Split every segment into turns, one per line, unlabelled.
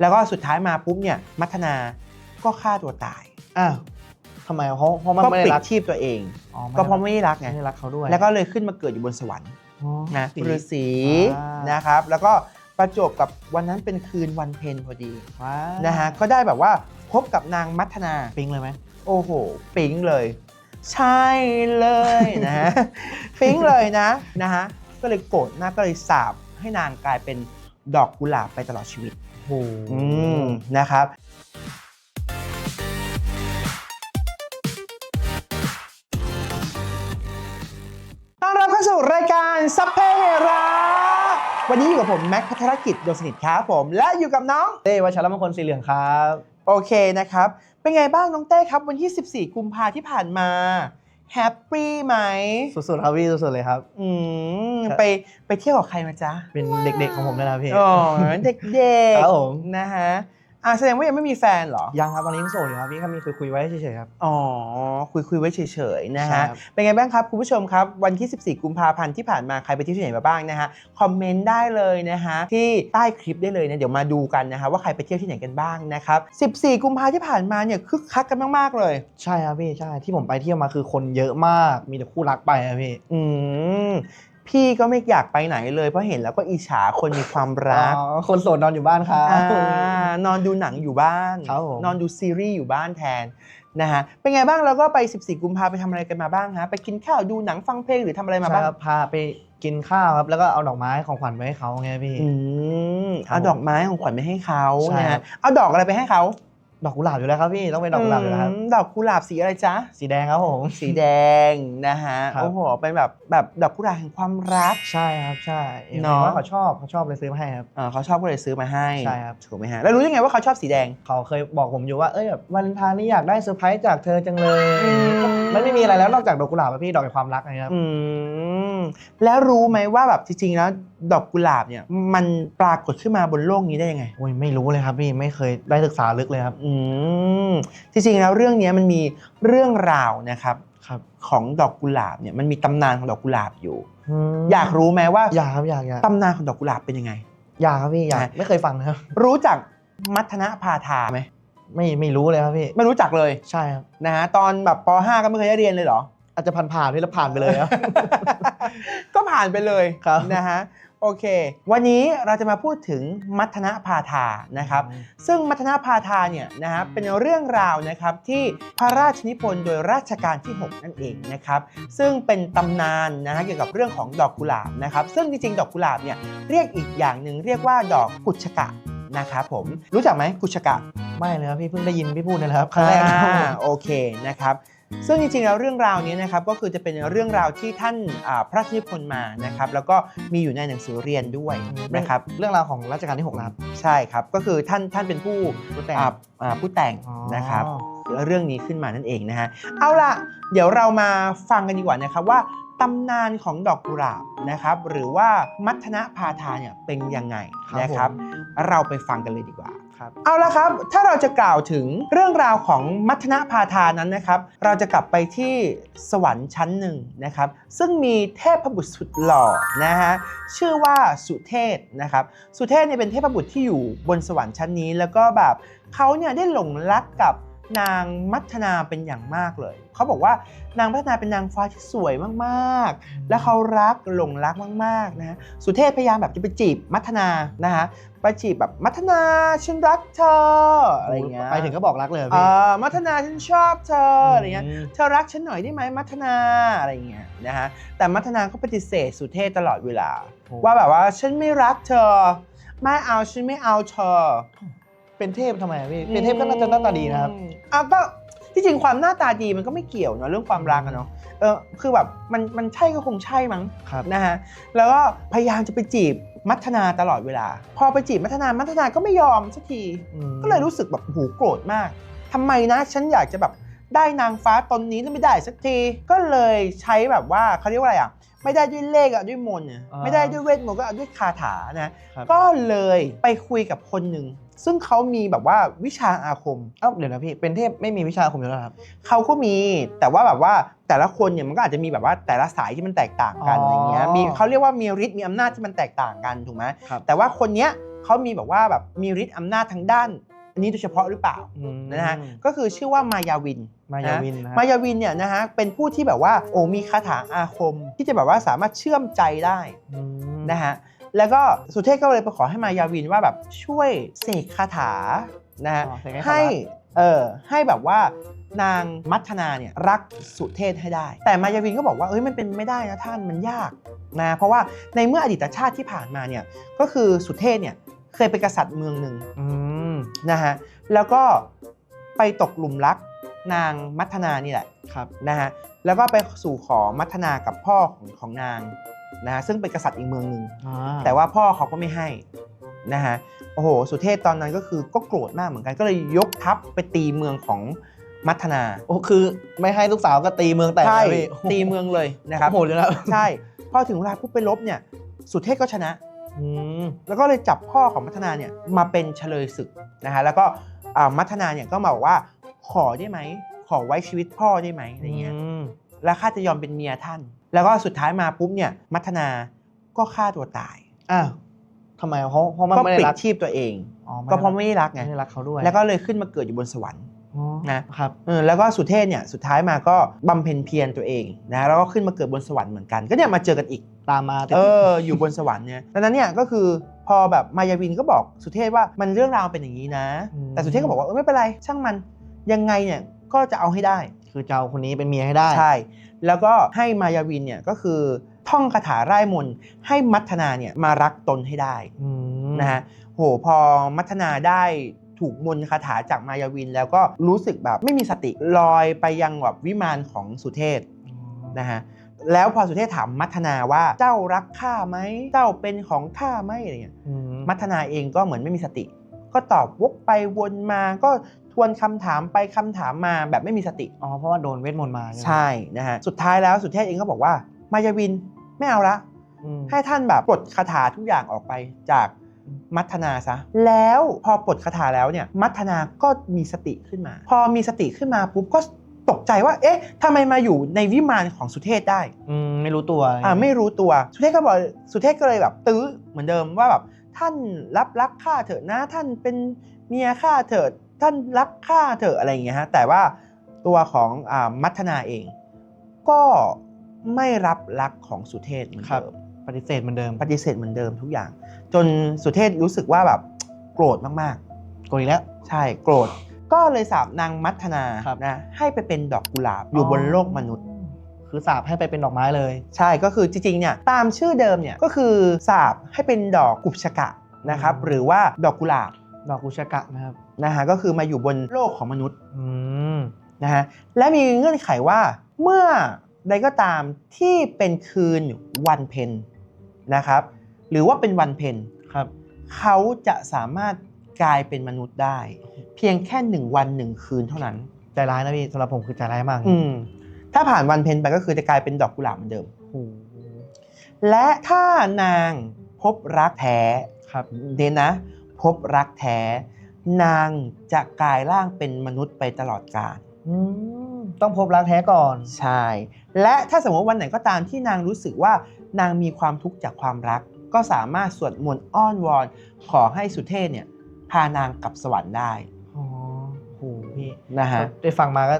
แล้วก็สุดท้ายมาปุ๊บเนี่ยมัทนาก็ฆ่าตัวตาย
อ้าวทำไมเพราะเพราะมัน
ก็
ไม่
ปลิ
ได้รั
ด
ก
ชีพตัวเอง
อ๋อ
ก็เพราะไม่ได้รักไง
ไม่ได้รักเขาด้วย
แล้วก็เลยขึ้นมาเกิดอยู่บนสวรรค์
อ๋อ
นะ
สี
ฤาษี
อ่าน
นะครับ แล้วก็ประจวบกับวันนั้นเป็นคืนวันเพ็ญพอดี
ว้า
นะฮะก็ได้แบบว่าพบกับนางมัทนา
ปิ๊งเลยไหม
โอ้โห ปิ๊งเลย ใช่เลยนะฮะ ปิ๊งเลยนะนะฮะก็เลยโกรธมากก็เลยสาบให้นางกลายเป็นดอกกุหลาบไปตลอดชีวิต
โอ้โห
อืมนะครับต้อนรับเข้าสู่รายการซัพเพเฮราวันนี้อยู่กับผมแม็กพัทรกิจดวงสนิทครับผม และอยู่กับน้อง
เต้วัชรมงคลสีเหลืองครับ
โอเคนะครับ เป็นไงบ้างน้องเต้ครับ วันที่ 14 กุมภาที่ผ่านมา แฮปปี้ไหม
สุดๆครับพี่สุดๆเลยครับ
อืม
ครับ
ไปไปเที่ยวกับใครมาจ๊ะ
เป็นเด็กๆของผมเลยนะพี่
อ๋อ เด็ก
ครับผม
ๆนะฮะ อะแสดงว่ายังไม่มีแฟนเหรอ
ยังครับตอนนี้ยังโสดอยู่ครับพี่แค่มีคุยคุยๆไว้เฉยๆครับ
อ๋อ คุยคุยไว้เฉยๆนะฮะ
ใช่ครับ
เป็นไงบ้างครับ คุณผู้ชมครับ วันที่ 14 กุมภาพันธ์ที่ผ่านมาใครไปเที่ยวที่ไหนมาบ้างนะฮะ คอมเมนต์ได้เลยนะฮะ ที่ใต้คลิปได้เลยนะ เดี๋ยวมาดูกันนะฮะ ว่าใครไปเที่ยวที่ไหนกันบ้างนะครับ 14 กุมภาที่ผ่านมาเนี่ยคึกคักกันมากๆเลย
ใช่ครับพี่ใช่ที่ผมไปเที่ยวมาคือคนเยอะมากมีแต่คู่รักไปอะพี่
อืม พี่ก็ไม่อยากไปไหนเลย เพราะเห็นแล้วก็อิจฉาคนมีความรัก
อ๋อคนโสดนอนอยู่บ้านครับ
อ่านอนดูหนังอยู่บ้าน
ครับผม
นอนดูซีรีส์อยู่บ้านแทนนะฮะเป็นไงบ้างแล้วก็ไป 14 กุมภาไปทำอะไรกันมาบ้างฮะไปกินข้าวดูหนังฟังเพลงหรือทำอะไรมา
ใช่
บ้าง
ครับพาไปกินข้าวครับ แล้วก็เอาดอกไม้ของขวัญไปให้เขาไงพี่
อืม
ครับ
เอาดอกไม้ของขวัญไปให้เขา
ใช่
นะ
ครั
ฮะ
บ
เอาดอกอะไรไปให้เขา
ดอกกุหลาบอยู่แล้วครับพี่ต้องเป็นดอกกุหลาบอยู่แล้วครับ
มดอกกุหลาบสีอะไรจ๊ะ
สีแดงครับผม
สีแดงนะฮะ
ครับ
โอ้โหเป็นแบบแบบดอกกุหลาบแห่งความรัก
ใช่ครับใช่เห็น
เนาะ
ว่าเขาชอบเขาชอบเลยซื้อมาให้ครับ
อ่าเขาชอบก็เลยซื้อมาให้
ใช่ครับ
ถูกไหมฮะแล้วรู้ยังไงว่าเขาชอบสีแดง
เขาเคยบอกผมอยู่ว่าเอ้ยแบบวาเลนไทน์นี่อยากได้เซอร์ไพรส์จากเธอจังเลย
อืม
มันไม่มีอะไรแล้วนอกจากดอกกุหลาบอะพี่ดอกแห่งความรักนะครับ
อืม แล้วรู้ไหมว่าแบบจริงๆแล้วดอกกุหลาบเนี่ยมันปรากฏขึ้นมาบนโลกนี้ได้ยังไง
โอ้ยไม่รู้เลยครับพี่ไม่เคยได้ศึกษาลึกเลยครับ
อืมจริงๆแล้วเรื่องเนี้ยมันมีเรื่องราวนะครับ
ครับ
ของดอกกุหลาบเนี่ยมันมีตำนานของดอกกุหลาบอยู่
ม
อยากรู้ไหมว่า
อยากครับอยากอยาก
ตำนานของดอกกุหลาบเป็นยังไง
อยากครับพี่อยาก
นะ
ไม่เคยฟังนะครับ
รู้จักมัทนะพาทาไหม
ไม่ไม่รู้เลยครับพี่
ไม่รู้จักเลย
ใช่ครับ
นะฮะตอนแบบป .5 ก็ไม่เคยได้เรียนเลยเหรอ
อาจจะผ่านผ่านๆพี่แล้วผ่านไปเลยครับ
ก็ผ่านไปเลย
ครับ
นะฮะโอเค วันนี้เราจะมาพูดถึงมัทนะพาทานะครับ ซึ่งมัทนาพาทาเนี่ยนะฮะเป็นเรื่องราวนะครับที่พระราชนิพนธ์โดยรัชกาลที่ 6 นั่นเองนะครับซึ่งเป็นตำนานนะฮะเกี่ยวกับเรื่องของดอกกุหลาบนะครับซึ่งจริงๆดอกกุหลาบเนี่ยเรียกอีกอย่างหนึ่งเรียกว่าดอกกุชกะนะครับผมรู้จักไหมกุชกะ
ไม่เลยครับพี่เพิ่งได้ยินพี่พูดนี่แหละครับครั้งแรก
อ่าโอเคนะครับ ซึ่งจริงๆแล้วเรื่องราวนี้นะครับก็คือจะเป็นเรื่องราวที่ท่านอ่าพระราชนิพนธ์มานะครับแล้วก็มีอยู่ในหนังสือเรียนด้วยนะครับ
เรื่องราวของรัชกาลที่6นะครับ
ใช่ครับก็คือท่านท่านเป็นผู้
ผู้แต่ง
อ่าอ่าผู้แต่ง
อ๋อ
นะครับเรื่องนี้ขึ้นมานั่นเองนะฮะเอาล่ะเดี๋ยวเรามาฟังกันดีกว่านะครับว่าตำนานของดอกกุหลาบนะครับหรือว่ามัทนะพาทาเนี่ยเป็นยังไง
ครับ
นะครับ
ผม
เราไปฟังกันเลยดีกว่า
ครับ
เอาละครับ ถ้าเราจะกล่าวถึงเรื่องราวของมัทนาพาทานั้นนะครับ เราจะกลับไปที่สวรรค์ชั้นหนึ่งนะครับ ซึ่งมีเทพบุตรสุดหล่อนะฮะชื่อว่าสุเทพนะครับ สุเทพเนี่ยเป็นเทพบุตรที่อยู่บนสวรรค์ชั้นนี้ แล้วก็แบบเขาเนี่ยได้หลงรักกับ นางมัทนาเป็นอย่างมากเลย เขาบอกว่านางมัทนาเป็นนางฟ้าที่สวยมากๆ และเขารักหลงรักมากๆนะฮะสุเทพพยายามแบบจะไปจีบมัทนานะฮะไปจีบแบบมัทนาฉันรักเธออะไรอย่างเงี้ย
ไปถึงก็บอกรักเลยเหรอ
เอ
พี่
อมัทนาฉันชอบเธออะไรเงี้ย
ม
เธอรักฉันหน่อยได้ไหมมัทนาอะไรอย่างเงี้ยนะฮะแต่มัทนาก็ปฏิเสธสุเทพตลอดเวลา
โอ้
ว่าแบบว่าฉันไม่รักเธอ ไม่เอาฉันไม่เอาเธอ
เป็นเทพทำไมอะพี่เป็นเทพก็น่าจะหน้าตาดีนะครับ
อืมอะก็ที่จริงความหน้าตาดีมันก็ไม่เกี่ยวเนอะเรื่องความรักอะเนาะเออคือแบบมันมันใช่ก็คงใช่มั้ง
ครับ
นะฮะแล้วก็พยายามจะไปจีบมัทนาตลอดเวลา พอไปจีบมัทนามัทนาก็ไม่ยอมสักที
อืม
ก็เลยรู้สึกแบบหูโกรธมากทำไมนะฉันอยากจะแบบได้นางฟ้าตนนี้แล้วไม่ได้สักที ก็เลยใช้แบบว่าเขาเรียกว่าอะไรอะไม่ได้ด้วยเลขอะด้วยมนต์อะไม่ได้ด้วยเวทมนต์ก็เอาด้วยคาถานะ
ครับ
ก็เลยไปคุยกับคนหนึ่ง ซึ่งเขามีแบบว่าวิชาอาคม
เอ้าเดี๋ยวนะพี่เป็นเทพไม่มีวิชาอาคมอยู่แล้วเหรอครับ
เขาก็มีแต่ว่าแบบว่าแต่ละคนเนี่ยมันก็อาจจะมีแบบว่าแต่ละสายที่มันแตกต่างกัน
อ๋ออ
อะไรเงี้ยมีเขาเรียกว่ามีฤทธิ์มีอำนาจที่มันแตกต่างกันถูกไหม
ครับ
แต่ว่าคนเนี้ยเขามีแบบว่าแบบมีฤทธิ์อำนาจทางด้านอันนี้โดยเฉพาะหรือเปล่า
อืม
นะฮะก็คือชื่อว่ามายาวิน
มายาวินนะ
มายาวินเนี่ยนะฮะเป็นผู้ที่แบบว่าโอ้มีคาถาอาคมที่จะแบบว่าสามารถเชื่อมใจได้
อืม
นะฮะ แล้วก็สุเทพก็เลยไปขอให้มายาวินว่าแบบช่วยเสกคาถานะฮะ
อ๋อเสกให้เขา
ให้
รัก
เออให้แบบว่านางมัทนาเนี่ยรักสุเทพให้ได้ แต่มายาวินก็บอกว่าเอ้ยมันเป็นไม่ได้นะท่านมันยากนะเพราะว่าในเมื่ออดีตชาติที่ผ่านมาเนี่ยก็คือสุเทพเนี่ยเคยเป็นกษัตริย์เมืองหนึ่ง
อืม
นะฮะ แล้วก็ไปตกหลุมรักนางมัทนานี่แหละ
ครับ
นะฮะ แล้วก็ไปสู่ขอมัทนากับพ่อของของนาง นะฮะซึ่งเป็นกษัตริย์อีกเมืองหนึ่ง
อ่า
แต่ว่าพ่อเขาก็ไม่ให้นะฮะโอ้โหสุเทพตอนนั้นก็คือก็โกรธมากเหมือนกันก็เลยยกทัพไปตีเมืองของมัทนา
โอ้คือไม่ให้ลูกสาวก็ตีเมืองแตก
ใช่
เลยพี่
ตีเมืองเลยนะครับ
โหดเลยนะ
ใช่พอถึงเวลาปุ๊บไปลบเนี่ยสุเทพก็ชนะ
อืม
แล้วก็เลยจับพ่อของมัทนาเนี่ยมาเป็นเฉลยศึกนะฮะแล้วก็อ่ามัทนาเนี่ยก็มาบอกว่าขอได้ไหมขอไว้ชีวิตพ่อได้ไหมอะไรเงี้ย
ม
แล้วข้าจะยอมเป็นเมียท่าน แล้วก็สุดท้ายมาปุ๊บเนี่ยมัทนาก็ฆ่าตัวตาย
อ้าวทำไมเพราะเพราะมัน
ก็
ไม่ได้
ปิด
รัก
ชีพตัวเอง
อ๋อ
ก็เพราะไม่ได้รักไง
ไม่ได้รักเขาด้วย
แล้วก็เลยขึ้นมาเกิดอยู่บนสวรรค์
อ๋อ
นะ
ครับ
เออแล้วก็สุเทพเนี่ยสุดท้ายมาก็บำเพ็ญเพียรตัวเองนะแล้วก็ขึ้นมาเกิดบนสวรรค์เหมือนกัน ก็เนี่ยมาเจอกันอีก
ตามมาติด
เออ อยู่บนสวรรค์เนี่ยดังนั้นเนี่ยก็คือพอแบบมายาวินก็บอกสุเทพว่ามันเรื่องราวเป็นอย่างนี้นะแต่สุเทพก็บอกว่าเออไม่เป็นไรช่างมันยังไงเนี่ยก็จะเอาให้ได้
คือจะเอาคนนี้เป็นเมียให้ได้
ใช่ แล้วก็ให้มายาวินเนี่ยก็คือท่องคาถาไร้มนต์ให้มัทนาเนี่ยมารักตนให้ได้
อืม
นะฮะโหพอมัทนาได้ถูกมนต์คาถาจากมายาวิน แล้วก็รู้สึกแบบไม่มีสติลอยไปยังแบบวิมานของสุเทพนะฮะแล้วพอสุเทพถามมัทนาว่าเจ้ารักข้าไหมเจ้าเป็นของข้าไหมอะไรเงี้ย
อืม
มัทนาเองก็เหมือนไม่มีสติ ก็ตอบวกไปวนมาก็ ทวนคำถามไปคำถามมาแบบไม่มีสติ
อ๋อ เพราะว่าโดนเวทมนต์มา ใช่ไหม
ใช่นะฮะ สุดท้ายแล้วสุเทพเองก็บอกว่า มายาวินไม่เอาละ
อืม
ให้ท่านแบบปลดคาถาทุกอย่างออกไปจากมัทนาซะ แล้วพอปลดคาถาแล้วเนี่ย มัทนาก็มีสติขึ้นมา พอมีสติขึ้นมาปุ๊บก็ตกใจว่า เอ๊ะทำไมมาอยู่ในวิมานของสุเทพได้
อืม ไม่รู้ตัว
อ่าไม่รู้ตัว สุเทพก็บอก สุเทพก็เลยแบบตื้อเหมือนเดิมว่าแบบท่านรับรักข้าเถอะนะ ท่านเป็นเมียข้าเถอะ ท่านรักข้าเถอะอะไรอย่างเงี้ยฮะแต่ว่าตัวของอ่ามัทนาเอง ก็ไม่รับรักของสุเทพเหมือน
ครับ
เดิม
ปฏิเสธเหมือนเดิม
ปฏิเสธเหมือนเดิมทุกอย่าง จนสุเทพรู้สึกว่าแบบโกรธมาก
โกรธอีกแล้ว
ๆใช่โกรธก็เลยสาบนางมัทนา
ครับ
นะให้ไปเป็นดอกกุหลาบอยู่บนโลกมนุษย์
คือสาบให้ไปเป็นดอกไม้เลย
ใช่ก็คือจริงๆเนี่ยตามชื่อเดิมเนี่ยก็คือสาบให้เป็นดอกกุบชกะนะครับ
อืม
หรือว่าดอกกุหลาบ
ดอกกุชกะนะครับ
นะฮะก็คือมาอยู่บนโลกของมนุษย์
อืม
นะฮะและมีเงื่อนไขว่าเมื่อใดก็ตามที่เป็นคืนวันเพ็ญนะครับหรือว่าเป็นวันเพ็ญ
ครับ
เขาจะสามารถกลายเป็นมนุษย์ได้ เพียงแค่หนึ่งวันหนึ่งคืนเท่านั้น
ใจร้ายนะพี่สำหรับผมคือใจร้ายมาก
อืมถ้าผ่านวันเพ็ญไปก็คือจะกลายเป็นดอกกุหลาบเหมือนเดิม
โอ้โห
และถ้านางพบรักแท้
ครับ
เดนนะ พบรักแท้ นางจะกลายร่างเป็นมนุษย์ไปตลอดกาล
อืมต้องพบรักแท้ก่อน
ใช่ และถ้าสมมติวันไหนก็ตามที่นางรู้สึกว่านางมีความทุกข์จากความรัก ก็สามารถสวดมนต์อ้อนวอน ขอให้สุเทพเนี่ยพานางกลับสวรรค์ได้
อ๋อโหพี่
นะฮะ
ได้ฟังมาก็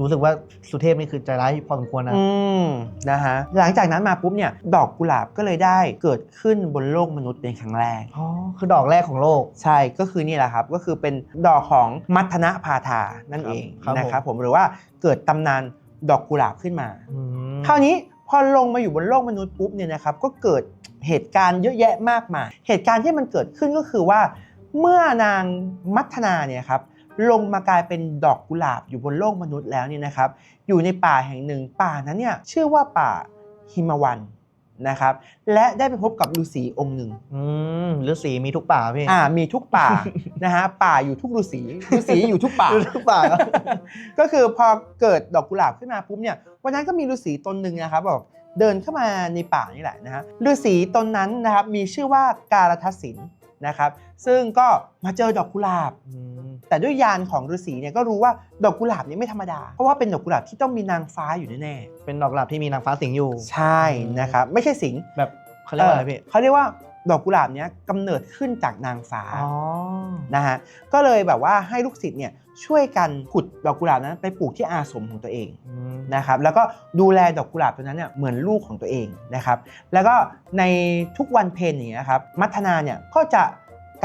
รู้สึกว่าสุเทพนี่คือใจร้ายพอสมควรนะ
อืมนะฮะหลังจากนั้นมาปุ๊บเนี่ยดอกกุหลาบก็เลยได้เกิดขึ้นบนโลกมนุษย์เป็นครั้งแรก
อ๋อคือดอกแรกของโลก
ใช่ก็คือนี่แหละครับก็คือเป็นดอกของมัทนะพาธานั่น
ครับ
เอง
ครับ
นะครับผมหรือว่าเกิดตำนานดอกกุหลาบขึ้นมา
อืม
คราวนี้พอลงมาอยู่บนโลกมนุษย์ปุ๊บเนี่ยนะครับก็เกิดเหตุการณ์เยอะแยะมากมาย เหตุการณ์ที่มันเกิดขึ้นก็คือว่า เมื่อนางมัทนาเนี่ยครับ ลงมากลายเป็นดอกกุหลาบอยู่บนโลกมนุษย์แล้วเนี่ยนะครับ อยู่ในป่าแห่งหนึ่งป่านั้นเนี่ยชื่อว่าป่าหิมวันนะครับ และได้ไปพบกับฤาษีองค์หนึ่ง
อืมฤาษีมีทุกป่าพี่
อ่ามีทุกป่านะฮะป่าอยู่ทุกฤาษีฤาษีอยู่ทุกป่า
ทุกป่าครับ
ก็คือพอเกิดดอกกุหลาบขึ้นมาปุ๊บเนี่ยวันนั้นก็มีฤาษีตนหนึ่งนะครับบอกเดินเข้ามาในป่านี่แหละนะฮะฤาษีตนนั้นนะครับมีชื่อว่าการทัศสิน นะครับ ซึ่งก็มาเจอดอกกุหลาบ
อืม
แต่ด้วยยานของฤาษีเนี่ยก็รู้ว่าดอกกุหลาบนี้ไม่ธรรมดา เพราะว่าเป็นดอกกุหลาบที่ต้องมีนางฟ้าอยู่แน่
เป็นดอกกุหลาบที่มีนางฟ้าสิงอยู่
ๆใช่นะครับไม่ใช่สิง
แบบเขาเรียกว่าอะไรพี่
เขาเรียกว่าดอกกุหลาบเนี้ยกำเนิดขึ้นจากนางฟ้า
อ๋อ
นะฮะก็เลยแบบว่าให้ลูกศิษย์เนี่ย ช่วยกันขุดดอกกุหลาบนั้นไปปลูกที่อาสมของตัวเอง
อืม
นะครับแล้วก็ดูแลดอกกุหลาบตัวนั้นเนี่ยเหมือนลูกของตัวเองนะครับแล้วก็ในทุกวันเพ็ญอย่างเงี้ยครับมัทนาเนี่ยก็จะ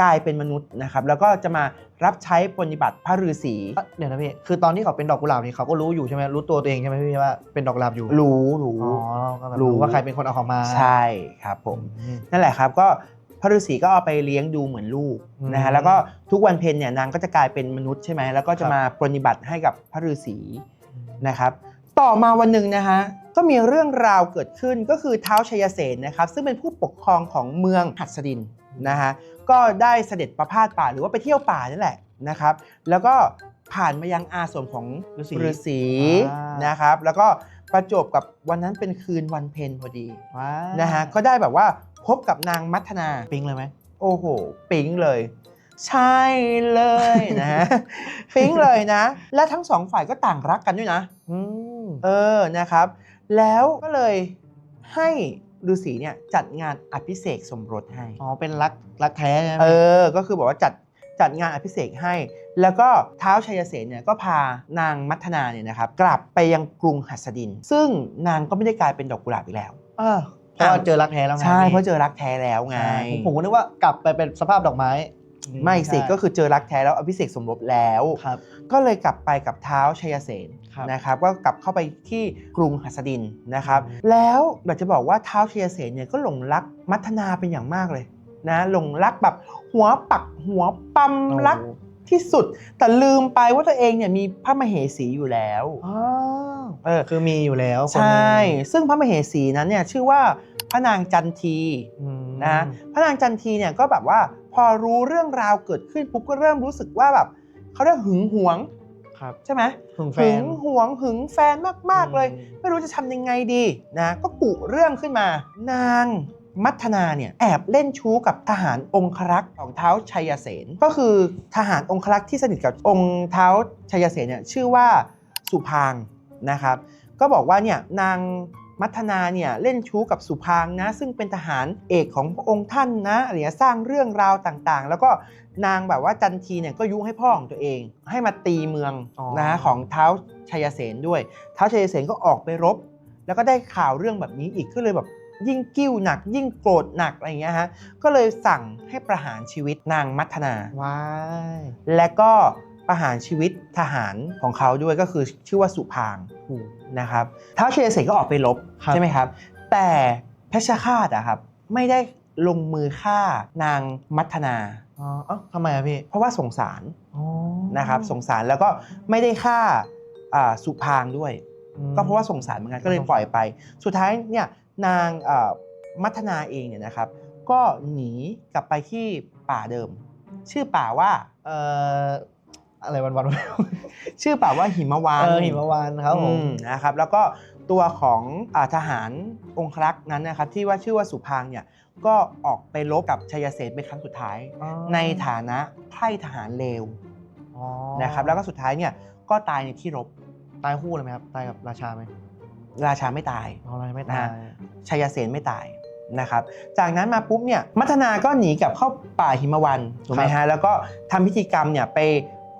กลายเป็นมนุษย์นะครับแล้วก็จะมารับใช้ปฏิบัติพระฤาษี
เอ้ยเดี๋ยวนะพี่คือตอนที่เขาเป็นดอกกุหลาบนี่เขาก็รู้อยู่ใช่ไหมรู้ตัวตัวเองใช่ไหมพี่ว่าเป็นดอกกุหลาบอยู่
รู้รู้
อ๋อก็แบบ
รู้
รู้ว่าใครเป็นคนเอาเขามา
ใช่ครับผม
อืม
นั่นแหละครับก็ พระฤาษีก็เอาไปเลี้ยงดูเหมือนลูก
อืม
นะฮะแล้วก็ทุกวันเพ็ญเนี่ยนางก็จะกลายเป็นมนุษย์ใช่ไหมแล้วก็จะ
ครับ
มาปฏิบัติให้กับพระฤาษีนะครับ ต่อมาวันหนึ่งนะฮะก็มีเรื่องราวเกิดขึ้นก็คือเท้าวชัยเสนนะครับ ซึ่งเป็นผู้ปกครองของเมืองหัสดินนะฮะก็ได้เสด็จประพาสป่าหรือว่าไปเที่ยวป่านั่นแหละนะครับ แล้วก็ผ่านมายังอาสมของ
ฤาษี
ฤาษี
อ่าน
นะครับ แล้วก็ประจวบกับวันนั้นเป็นคืนวันเพ็ญพอดี
ว้า
นะฮะก็ได้แบบว่า พบกับนางมัทนา
ปิ๊งเลยไหม
โอ้โหปิ๊งเลย ใช่เลยนะฮะปิ๊งเลยนะ และทั้งสองฝ่ายก็ต่างรักกันด้วยนะ
อืม
เออนะครับ แล้วก็เลยให้ฤาษีเนี่ยจัดงานอภิเษกสมรสให้
อ๋อเป็นรักรักแท้ใช่ไหม
เออ ก็คือบอกว่าจัดจัดงานอภิเษกให้ แล้วก็เท้าวชัยเสนเนี่ยก็พานางมัทนาเนี่ยนะครับ กลับไปยังกรุงหัสดิน ซึ่งนางก็ไม่ได้กลายเป็นดอกกุหลาบอีกแล้ว
อ่า เพราะว่าเจอรักแท้แล้วไง
ใช่
พี่
เพราะเจอรักแท้แล้วไง
ใช่ผมผมก็นึกว่ากลับไปเป็นสภาพดอกไม้
ไม่สิ
ใช่
ก็คือเจอรักแท้แล้วอภิเษกสมรสแล้ว
ครับ
ก็เลยกลับไปกับเท้าวชัยเสน
ครับ
นะครับก็กลับเข้าไปที่กรุงหัสดินนะครับ
อืม
แล้วอยากจะบอกว่าเท้าวชัยเสนเนี่ยก็หลงรักมัทนาเป็นอย่างมากเลยนะหลงรักแบบหัวปักหัวปั๊มรัก
โอ้
ที่สุด แต่ลืมไปว่าตัวเองเนี่ยมีพระมเหสีอยู่แล้ว
อ๋อ
เออ
คือมีอยู่แล้วคน
ใช
หนึ่ง่
ซึ่งพระมเหสีนั้นเนี่ยชื่อว่าพระนางจันที
อืม
นะพระนางจันทีเนี่ยก็แบบว่าพอรู้เรื่องราวเกิดขึ้นปุ๊บก็เริ่มรู้สึกว่าแบบเขาเรียกหึงหวง
ครับ
ใช่ไหม
ถึงแฟ
หึ
น
งหวงหึงแฟนมากๆเลย
อืม
ไม่รู้จะทำยังไงดีนะก็กุเรื่องขึ้นมา นาง มัทนาเนี่ยแอบเล่นชู้กับทหารองครักษ์ของเท้าวชัยเสนก็คือทหารองครักษ์ที่สนิทกับองค์เท้าวชัยเสนเนี่ยชื่อว่าสุพางค์นะครับ ก็บอกว่าเนี่ยนางมัทนาเนี่ยเล่นชู้กับสุพางค์นะ ซึ่งเป็นทหารเอกของพระองค์ท่านนะอะไรเงี้ยสร้างเรื่องราวต่างๆ แล้วก็นางแบบว่าจันทีเนี่ยก็ยุให้พ่อของตัวเอง ให้มาตีเมือง
อ๋อ
นะของเท้าวชัยเสนด้วย เท้าวชัยเสนก็ออกไปรบ แล้วก็ได้ข่าวเรื่องแบบนี้อีกก็เลยแบบ ยิ่งกิ้วหนัก ยิ่งโกรธหนักอะไรอย่างเงี้ยฮะก็เลยสั่งให้ประหารชีวิตนางมัทนา
ว้าย
และก็ประหารชีวิตทหารของเขาด้วยก็คือชื่อว่าสุพางค์
โอ้
นะครับท้าวเชยเสนก็ออกไปรบ
ครับ
ใช่ไหมครับ แต่เพชฌฆาตอะครับไม่ได้ลงมือฆ่านางมัทนา
อ๋อเอ้าทำไมอะพี่
เพราะว่าสงสาร
อ๋อ
นะครับสงสารแล้วก็ไม่ได้ฆ่าอ่าสุพางค์ด้วย
อืม
ก็เพราะว่าสงสารเหมือนกันก็เลยปล่อยไป สุดท้ายเนี่ย นางเอ่อมัทนาเองเนี่ยนะครับ ก็หนีกลับไปที่ป่าเดิม ชื่อป่าว่า
เอ่ออะไรวันวัน
ชื่อป่าว่าหิมวาน
เออหิมวานครับผ
อื
ม
มนะครับ แล้วก็ตัวของอาทหารองครักษ์นั้นนะครับที่ว่าชื่อว่าสุพางค์เนี่ยก็ออกไปรบกับชัยเสนเป็นครั้งสุดท้าย
อ๋อ
ในฐานะไพร่ทหารเลว
อ๋อ
นะครับ แล้วก็สุดท้ายเนี่ยก็ตายในที่รบ
ตายคู่เลยไหมครับตายกับราชาไหม
ราชาไม่ตาย
อ๋อราชาไม่
นะ
ตาย
ฮะ ชัยเสนไม่ตายนะครับ จากนั้นมาปุ๊บเนี่ยมัทนาก็หนีกลับเข้าป่าหิมวันถูกไหมฮะแล้วก็ทำพิธีกรรมเนี่ยไป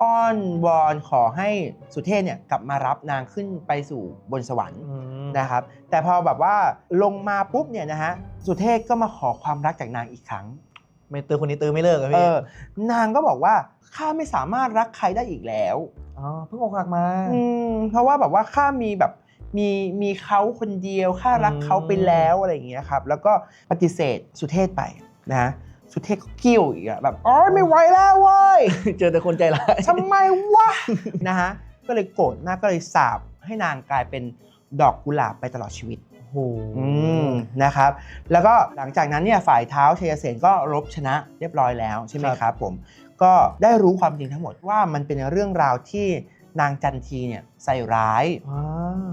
อ้อนวอนขอให้สุเทพเนี่ยกลับมารับนางขึ้นไปสู่บนสวรรค์
อืม
นะครับ แต่พอแบบว่าลงมาปุ๊บเนี่ยนะฮะสุเทพก็มาขอความรักจากนางอีกครั้ง
ไม่ตื้อคนนี้ตื้อไม่เลิกอะ
เอ
พี่
อนางก็บอกว่าข้าไม่สามารถรักใครได้อีกแล้ว
อ๋อเพิ่งอกหักมา
อืมเพราะว่าแบบว่าข้ามีแบบ มีมีเขาคนเดียวข้ารักเขาไปแล้วอะไรอย่างเงี้ยครับ แล้วก็ปฏิเสธสุเทพไปนะฮะสุเทพก็กิ้วอีกอะแบบอ๋อไม่ไหวแล้วเว้ย
เจอแต่คนใจร้าย
ทำไมวะนะฮะก็เลยโกรธมากก็เลยสาบให้นางกลายเป็นดอกกุหลาบไปตลอดชีวิต
โอ้โห
อืมนะครับ แล้วก็หลังจากนั้นเนี่ยฝ่ายเท้าชัยเสนก็รบชนะเรียบร้อยแล้วใช่ไหมครับผมก็ได้รู้ความจริงทั้งหมดว่ามันเป็นเรื่องราวที่นางจันทีเนี่ยใส่ร้าย
อ่า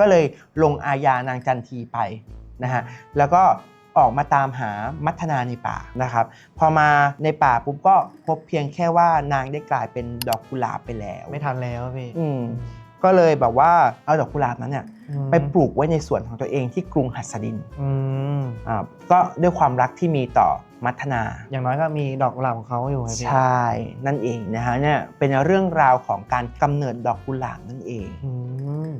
ก็เลยลงอาญานางจันทีไปนะฮะแล้วก็ออกมาตามหามัทนาในป่านะครับ พอมาในป่าปุ๊บก็พบเพียงแค่ว่านางได้กลายเป็นดอกกุหลาบไปแล้ว
ไม่ทันแล้วอะพี่
อืมก็เลยแบบว่าเอาดอกกุหลาบนั้นเนี่ย
อืม
ไปปลูกไว้ในสวนของตัวเองที่กรุงหัสดิน
อืม
อ่าก็ด้วยความรักที่มีต่อมัทนา
อย่างน้อยก็มีดอกกุหลาบของเขาอยู่ไงพี่
ใช่นั่นเองนะฮะเนี่ยเป็นเรื่องราวของการกำเนิดดอกกุหลาบนั่นเอง
อื ม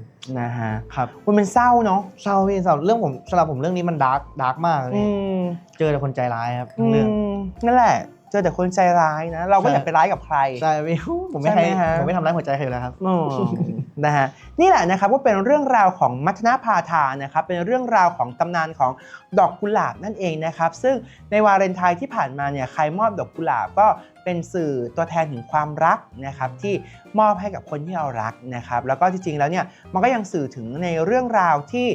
นะฮะ
ครับ
มันเป็นเศร้าเนาะ
เศร้าพี่เศร้าเรื่องผมสำหรับผมเรื่องนี้มันดาร์กดาร์กมากเลย
อื
พี่
ม
เจอแต่คนใจร้ายครับทั้งเรื่อง
มนั่นแหละ เจอแต่คนใจร้ายนะ เราก็
ใช่
อยากไปร้ายกับใคร
ใช่พี่ผมไม่ให้
ใช่ไหมฮะ
ผมไม่ทำร้ายหัวใจใครอยู่แล้วครับ
อืม นะฮะนี่แหละนะครับก็เป็นเรื่องราวของมัทนาพาทานะครับเป็นเรื่องราวของตำนานของดอกกุหลาบนั่นเองนะครับซึ่งในวาเลนไทน์ที่ผ่านมาเนี่ยใครมอบดอกกุหลาบก็เป็นสื่อตัวแทนถึงความรักนะครับที่มอบให้กับคนที่เรารักนะครับแล้วก็จริงๆแล้วเนี่ยมันก็ยังสื่อถึงในเรื่องราวที่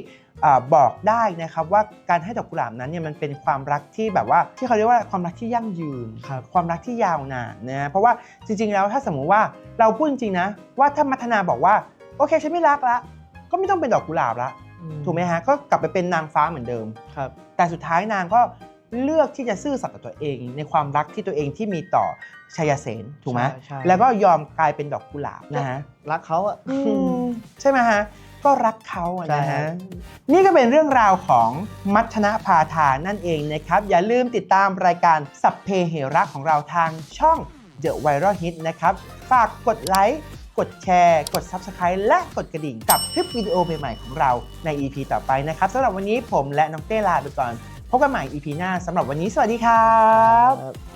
บอกได้นะครับว่าการให้ดอกกุหลาบนั้นเนี่ยมันเป็นความรักที่แบบว่าที่เขาเรียกว่าความรักที่ยั่งยืน
ครับ
ความรักที่ยาวนานนะเพราะว่าจริง ๆ แล้วถ้าสมมุติว่าเราพูดจริงๆนะว่าถ้ามัทนาบอกว่าโอเคฉันไม่รักละก็ไม่ต้องเป็นดอกกุหลาบละถูกไหมฮะก็กลับไปเป็นนางฟ้าเหมือนเดิม
ครับ
แต่สุดท้ายนางก็เลือกที่จะซื่อสัตย์ต่อตัวเอง ในความรักที่ตัวเองที่มีต่อชัยเสนถูกไหม
ใช่ใช่
แล้วก็ยอมกลายเป็นดอกกุหลาบนะฮะ
รักเขาอะ
ใช่ไหมฮะ ก็รักเขาอะ
ใช่
นะ
ครั
ฮะ
บ
นี่ก็เป็นเรื่องราวของมัทนพาทานั่นเองนะครับ อย่าลืมติดตามรายการสัพเพเหระของเราทางช่อง The Viral Hit นะครับ ฝากกดไลค์กดแชร์ กด Subscribe และกดกระดิ่งกับคลิปวิดีโอใหม่ๆของเราใน EP ต่อไปนะครับสำหรับวันนี้ผมและน้องเต้ลาไปก่อน พบกันใหม่ EP หน้าสำหรับวันนี้สวัสดีครับ
ครับ